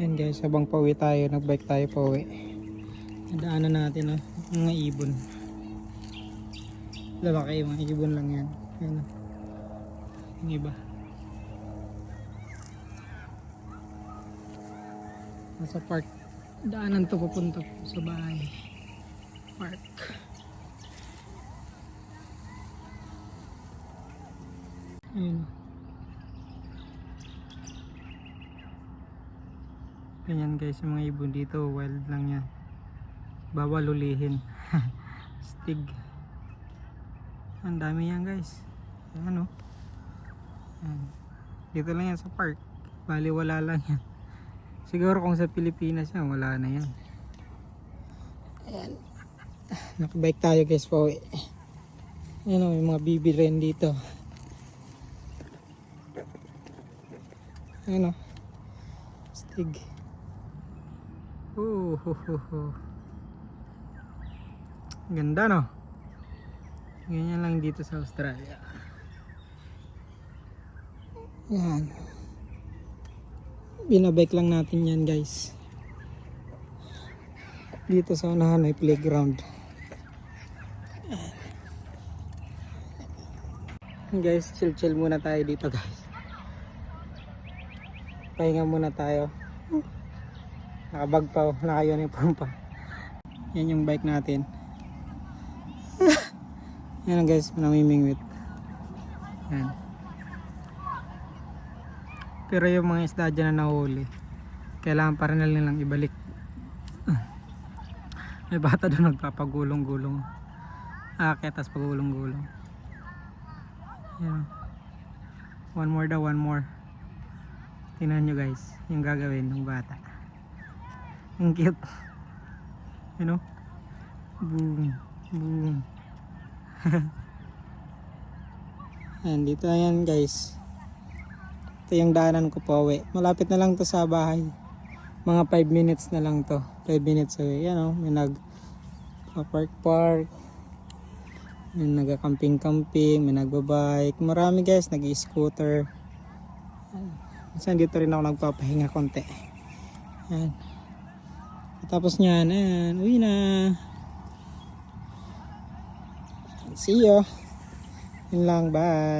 Yan guys, habang pauwi tayo, nagbike tayo pauwi. Nadaanan natin oh, mga ibon. Lalaki mga ibon lang yan. Yan oh. Yung iba. Nasa park. Daanan to papunta po sa bahay. Park. Ayun. Ganyan guys, yung mga ibon dito, wild lang yan. Bawal ulihin. Stig. Ang dami yan guys. Ayan o. Ayan. Dito lang yan sa park. Bali wala lang yan. Siguro kung sa Pilipinas yan, wala na yan. Ayan. Nakabike tayo guys po. Ayan o, may mga bibi rin dito. Ayan o. Stig. Oh. Ganda no? Ganyan lang dito sa Australia. Yan. Binabike lang natin yan guys. Dito sa unahan may playground. Guys, chill chill muna tayo dito guys. Pahinga muna tayo. Nakabag pa, oh. naka-uniform pa. Yan yung bike natin. Yan guys, namimingwit. Yan. Pero yung mga isda dyan na nahuli, kailangan pa rin nilang ibalik. May bata doon nagpapagulong-gulong. Akit, tas pagulong-gulong. Yan. One more daw, one more. Tingnan nyo guys, yung gagawin ng bata. Ang cute. You know? Boom. Boom. Ayan, dito na yan guys. Ito yung daanan ko po uwi. Malapit na lang to sa bahay. Mga 5 minutes na lang to. 5 minutes away. Yan o, may nag park park. May nagka-camping camping, may nagbabike. Marami guys, nag-scooter. Minsan dito rin ako nagpapahinga konti. Yan. Tapos niyan, ayan, uwi na. See you. Yun lang, bye.